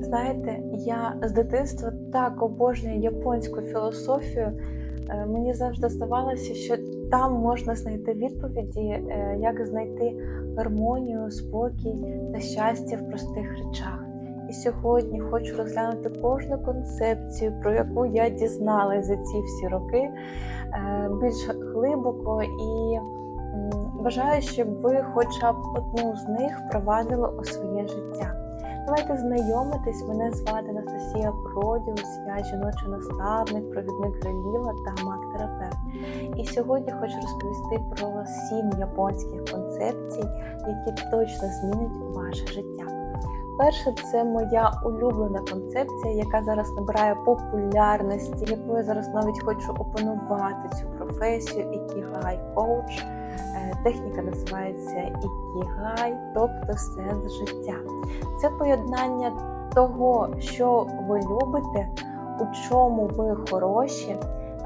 Знаєте, я з дитинства так обожнюю японську філософію. Е, Мені завжди здавалося, що там можна знайти відповіді, е, як знайти гармонію, спокій та щастя в простих речах. І сьогодні хочу розглянути кожну концепцію, про яку я дізналась за ці всі роки, е, більш глибоко і бажаю, щоб ви хоча б одну з них впровадили у своє життя. Давайте знайомитись. Мене звати Анастасія Продіус, я жіночий наставник, провідник Греліла та маг-терапевт. І сьогодні хочу розповісти про сім японських концепцій, які точно змінять ваше життя. Перше, це моя улюблена концепція, яка зараз набирає популярності, яку я зараз навіть хочу опанувати цю професію ікігай коуч. Техніка називається ікігай, тобто сенс життя. Це поєднання того, що ви любите, у чому ви хороші,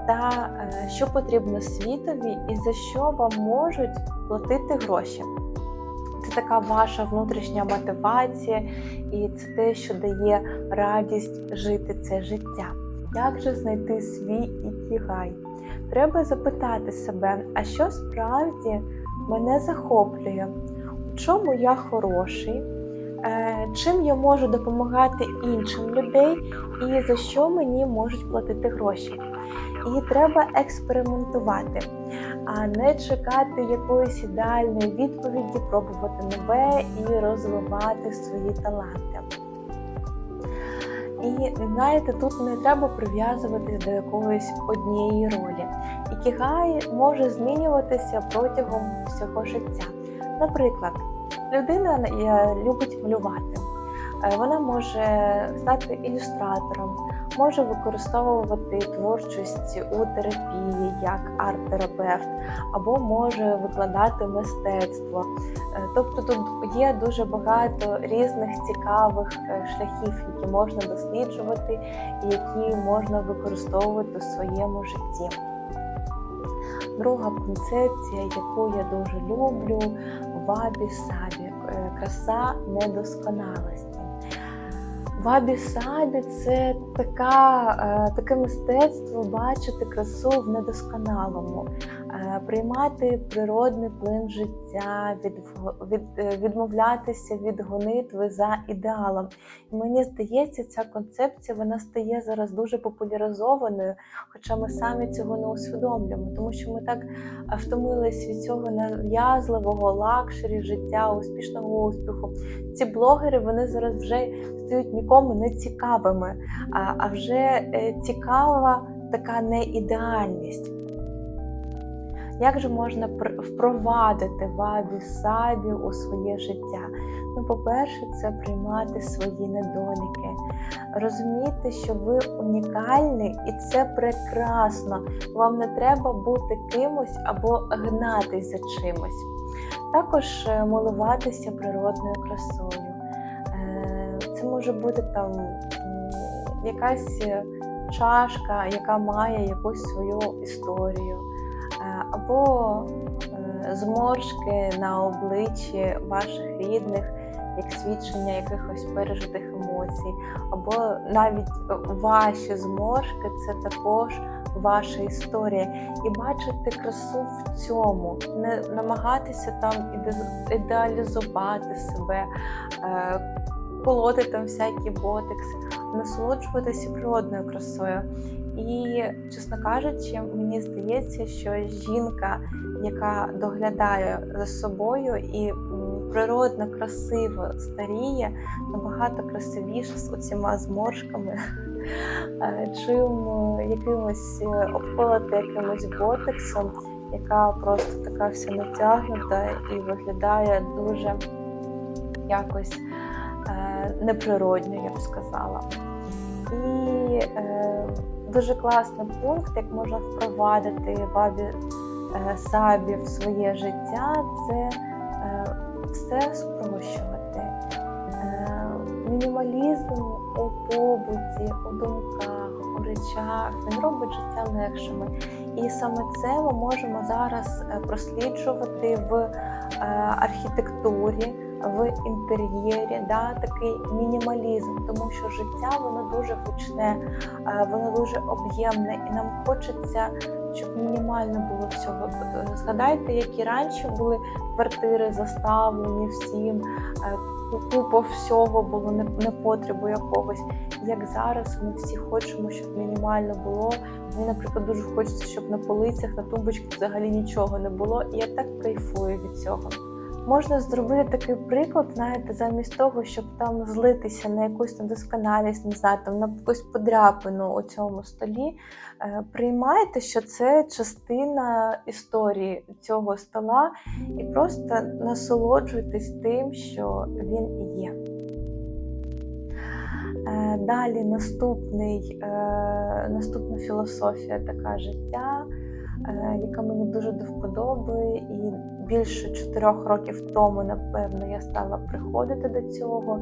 та е, що потрібно світові, і за що вам можуть платити гроші. Це така ваша внутрішня мотивація, і це те, що дає радість жити це життя. Як же знайти свій ікігай? Треба запитати себе, а що справді мене захоплює, у чому я хороший, е, чим я можу допомагати іншим людей і за що мені можуть платити гроші. І треба експериментувати, а не чекати якоїсь ідеальної відповіді, пробувати нове і розвивати свої таланти. І знаєте, тут не треба прив'язуватись до якоїсь однієї ролі. Ікігай може змінюватися протягом всього життя. Наприклад, людина е, любить малювати. Е, Вона може стати ілюстратором, може використовувати творчість у терапії як арт-терапевт, або може викладати мистецтво. Е, Тобто тут є дуже багато різних цікавих шляхів, які можна досліджувати і які можна використовувати у своєму житті. Друга концепція, яку я дуже люблю, вабі сабі е, краса недосконалості. Вабі сабі це така, е, таке мистецтво бачити красу в недосконалому, приймати природний плин життя, від, від, е, відмовлятися від гонитви за ідеалом. І мені здається, ця концепція вона стає зараз дуже популяризованою, хоча ми самі цього не усвідомлюємо, тому що ми так е, втомились від цього нав'язливого лакшері життя, успішного успіху. Ці блогери вони зараз вже стають нікому не цікавими, а, а вже е, цікава така неідеальність. Як же можна пр- впровадити вабі сабі у своє життя? Ну, по-перше, це приймати свої недоліки, розуміти, що ви унікальний, і це прекрасно. Вам не треба бути кимось або гнатись за чимось. Також е, милуватися природною красою. Е, Це може бути там якась е, чашка, яка має якусь свою історію, або е, зморшки на обличчі ваших рідних, як свідчення якихось пережитих емоцій, або навіть е, ваші зморшки це також ваша історія. І бачити красу в цьому, не намагатися там ідеалізувати себе, е, колоти там всякі ботекси, насолоджуватися природною красою. І, чесно кажучи, мені здається, що жінка, яка доглядає за собою і природно красиво старіє, набагато красивіше з оціма зморшками, е, чим е, якимось е, обколоти якимось ботексом, яка просто така вся натягнута і виглядає дуже якось неприродньо, я б сказала. І дуже класний пункт, як можна впровадити вабі е, сабі в своє життя, це е, все спрощувати. Е, мінімалізм у побуті, у думках, у речах, він робить життя легшими. І саме це ми можемо зараз просліджувати в архітектурі, в інтер'єрі, да, такий мінімалізм, тому що життя воно дуже гучне, воно дуже об'ємне, і нам хочеться, щоб мінімально було всього. Е, Згадайте, які раніше були квартири заставлені всім, е, купа всього було не- непотребу якогось. Як зараз ми всі хочемо, щоб мінімально було. Мені, наприклад, дуже хочеться, щоб на полицях, на тумбочках взагалі нічого не було. І я так кайфую від цього. Можна зробити такий приклад, знаєте, замість того, щоб там злитися на якусь недосконалість, не знаю, там на якусь подряпину у цьому столі. е, Приймайте, що це частина історії цього стола, і просто насолоджуйтесь тим, що він є. Е, Далі наступний, е, наступна філософія така життя, яка мені дуже до вподоби, і більше чотирьох років тому, напевно, я стала приходити до цього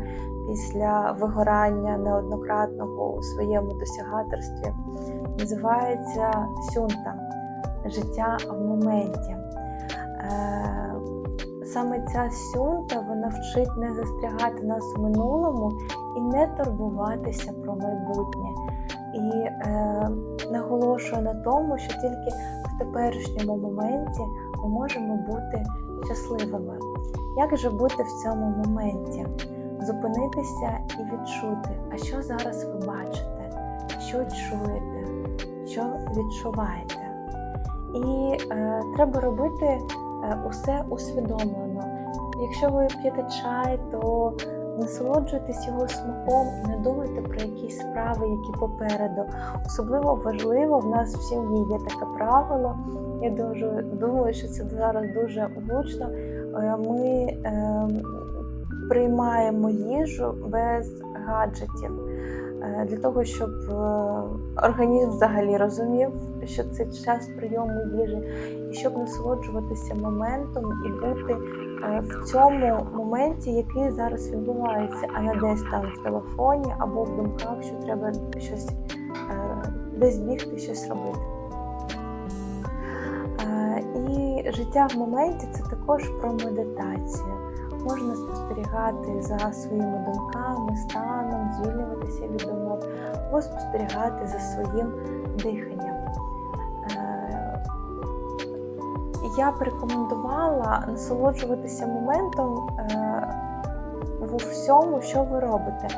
після вигорання неоднократного у своєму досягаторстві. Називається сюнта життя в моменті. Е, Саме ця сюнта вона вчить не застрягати нас у минулому і не турбуватися про майбутнє. І е, наголошує на тому, що тільки в теперішньому моменті ми можемо бути щасливими. Як же бути в цьому моменті? Зупинитися і відчути, а що зараз ви бачите, що чуєте, що відчуваєте. І е, треба робити е, усе усвідомлено. Якщо ви п'єте чай, то насолоджуйтесь його смаком і не думайте про якісь справи, які попереду. Особливо важливо, в нас в сім'ї є таке правило. Я дуже думаю, що це зараз дуже влучно. Е, Ми е, приймаємо їжу без гаджетів. Е, Для того, щоб е, організм взагалі розумів, що це час прийому їжі, і щоб насолоджуватися моментом і бути в цьому моменті, який зараз відбувається, а не десь там в телефоні або в думках, що треба щось е, десь бігти, щось робити. Е, І життя в моменті це також про медитацію. Можна спостерігати за своїми думками, станом, звільнюватися від думок, або спостерігати за своїм диханням. Я б рекомендувала насолоджуватися моментом е, у всьому, що ви робите.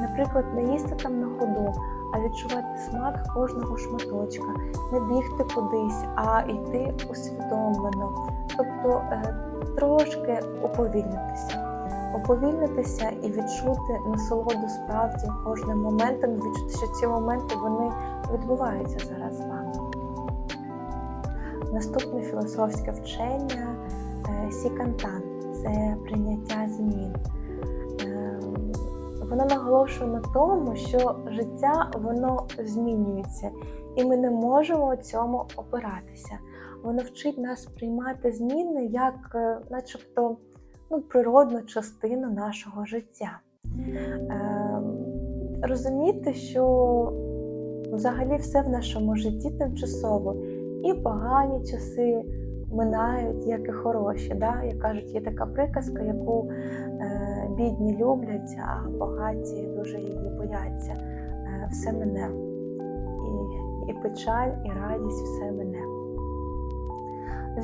Наприклад, не їсти там на ходу, а відчувати смак кожного шматочка, не бігти кудись, а йти усвідомлено. Тобто е, трошки уповільнитися. Уповільнитися і відчути насолоду справді кожним моментом, відчути, що ці моменти вони відбуваються зараз. Наступне філософське вчення е, сікантан це прийняття змін. Е, Воно наголошує на тому, що життя воно змінюється, і ми не можемо цьому опиратися. Воно вчить нас приймати зміни як, е, начебто, ну, природну частину нашого життя. Е, Розуміти, що взагалі все в нашому житті тимчасово, і погані часи минають, як і хороші. Да? Як кажуть, є така приказка, яку е, бідні люблять, а багаті дуже її бояться. Е, все мене. І, і печаль, і радість все мене.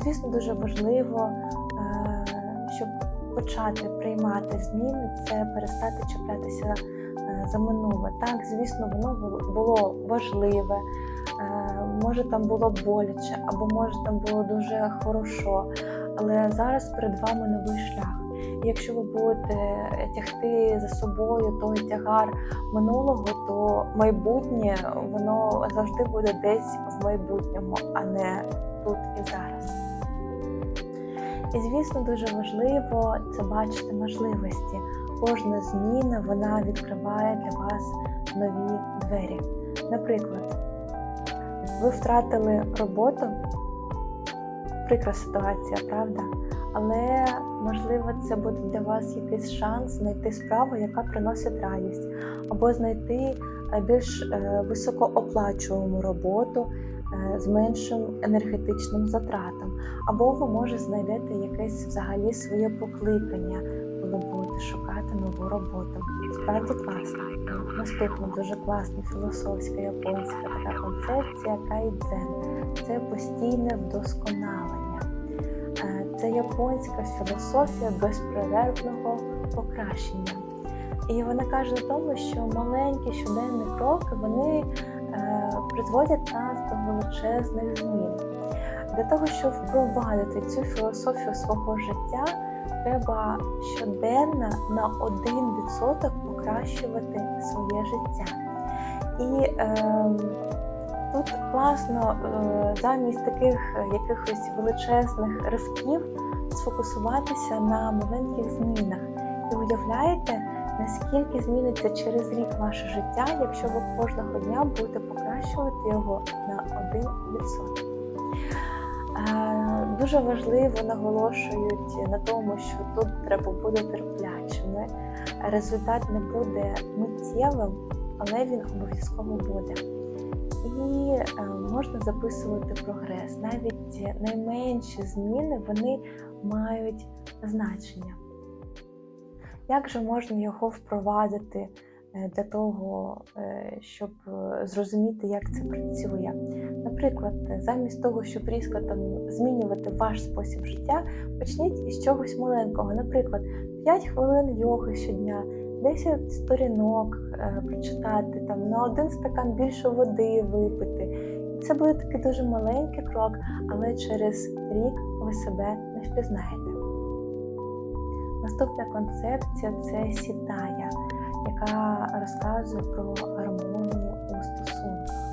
Звісно, дуже важливо, е, щоб почати приймати зміни, це перестати чіплятися за минуле. Так, звісно, воно було- важливе, може там було боляче, або може там було дуже хорошо, але зараз перед вами новий шлях. І якщо ви будете тягти за собою той тягар минулого, то майбутнє воно завжди буде десь в майбутньому, а не тут і зараз. І звісно, дуже важливо це бачити можливості. Кожна зміна вона відкриває для вас нові двері. Наприклад, ви втратили роботу, прикра ситуація, правда? Але можливо це буде для вас якийсь шанс знайти справу, яка приносить радість, або знайти е, більш е, високооплачувану роботу е, з меншим енергетичним затратом, або ви може знайдете якесь взагалі своє покликання коли будете шукати нову роботу. Справді класно. Наступна дуже класна філософська японська така концепція кайдзен. Це постійне вдосконалення. Е, Це японська філософія безперервного покращення. І вона каже в тому, що маленькі щоденні кроки вони е, призводять нас до величезних змін. Для того, щоб впровадити цю філософію свого життя, треба щоденно на 1% покращувати своє життя. І е, тут класно е, замість таких якихось величезних ривків сфокусуватися на маленьких змінах. І уявляєте, наскільки зміниться через рік ваше життя, якщо ви кожного дня будете покращувати його на 1%. Дуже важливо наголошують на тому, що тут треба бути терплячими. Результат не буде миттєвим, але він обов'язково буде. І е, можна записувати прогрес. Навіть найменші зміни вони мають значення. Як же можна його впровадити для того, е, щоб е, зрозуміти, як це працює? Наприклад, замість того, щоб різко там змінювати ваш спосіб життя, почніть із чогось маленького. Наприклад, 5 хвилин йоги щодня, 10 сторінок е, прочитати, там на один стакан більше води випити. Це буде такий дуже маленький крок, але через рік ви себе не впізнаєте. Наступна концепція це сітая, яка розказує про гармонію у стосунках.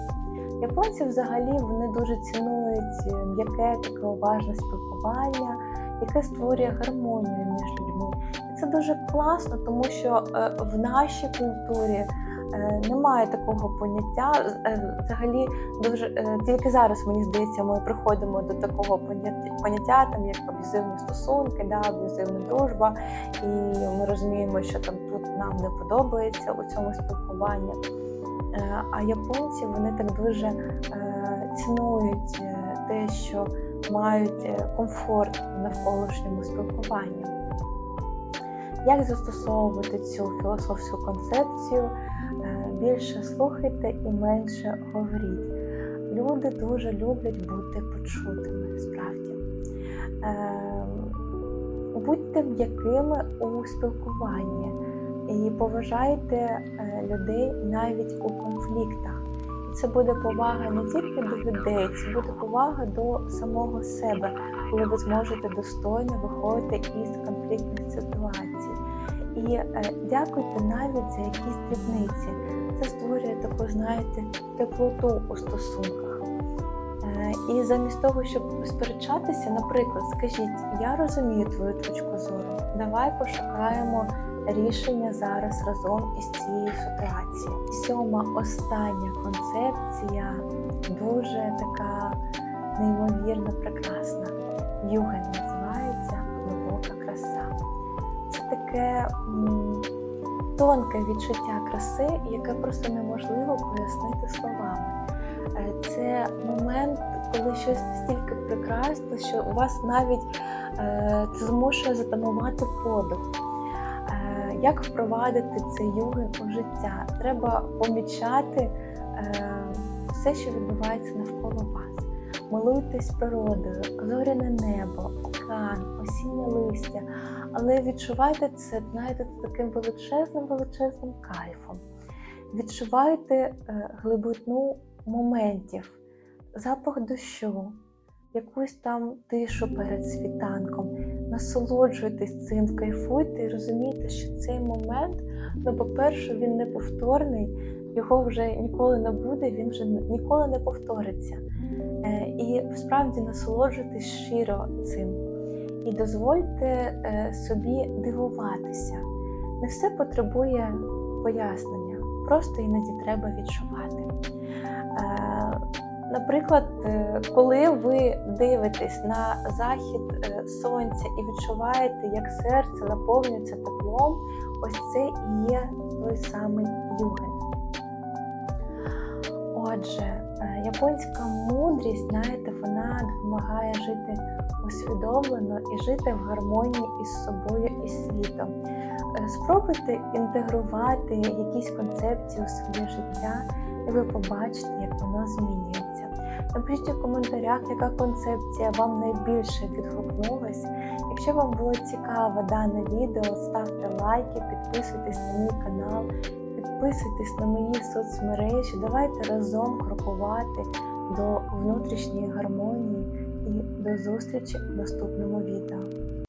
Японці взагалі вони дуже цінують м'яке таке уважне спілкування, яке створює гармонію між людьми. І це дуже класно, тому що е, в нашій культурі е, немає такого поняття. Е, Взагалі, дуже е, тільки зараз мені здається, ми приходимо до такого поняття, там як аб'юзивні стосунки, да, аб'юзивна дружба, і ми розуміємо, що там тут нам не подобається у цьому спілкуванні. Е, А японці вони так дуже е, цінують е, те, що мають е, комфорт в навколишньому спілкуванні. Як застосовувати цю філософську концепцію? Е, Більше слухайте і менше говоріть. Люди дуже люблять бути почутими, справді. Е, Будьте м'якими у спілкуванні і поважайте е, людей навіть у конфліктах. Це буде повага не тільки до людей, це буде повага до самого себе, коли ви зможете достойно виходити із конфліктних ситуацій. І е, дякуйте навіть за якісь дрібниці. Це створює таку, знаєте, теплоту у стосунках. Е, І замість того, щоб сперечатися, наприклад, скажіть, я розумію твою точку зору, давай пошукаємо рішення зараз разом із цією ситуацією. Сьома остання концепція дуже така неймовірно прекрасна. Юга називається глибока краса. Це таке м, тонке відчуття краси, яке просто неможливо пояснити словами. Е, Це момент, коли щось настільки прекрасне, що у вас навіть е, це змушує затамувати подих. Як впровадити цей юген у життя? Треба помічати е, все, що відбувається навколо вас. Милуйтесь природою, зоряне небо, океан, осіннє листя, але відчувайте це, знаєте, таким величезним величезним кайфом. Відчувайте е, глибину моментів, запах дощу, якусь там тишу перед світанком. Насолоджуйтесь цим, кайфуйте і розумійте, що цей момент, ну, по-перше, він неповторний, його вже ніколи не буде, він вже ніколи не повториться. Е, І справді насолоджуйтесь щиро цим. І дозвольте е, собі дивуватися. Не все потребує пояснення, просто іноді треба відчувати. Наприклад, е, коли ви дивитесь на захід е, сонця і відчуваєте, як серце наповнюється теплом, ось це і є той самий юген. Отже, е, Японська мудрість, знаєте, вона допомагає жити усвідомлено і жити в гармонії із собою і світом. Спробуйте інтегрувати якісь концепції у своє життя, і ви побачите, як воно змінюється. Напишіть у коментарях, яка концепція вам найбільше відгукнулась. Якщо вам було цікаво дане відео, ставте лайки, підписуйтесь на мій канал, підписуйтесь на мої соцмережі. Давайте разом крокувати до внутрішньої гармонії і до зустрічі в наступному відео.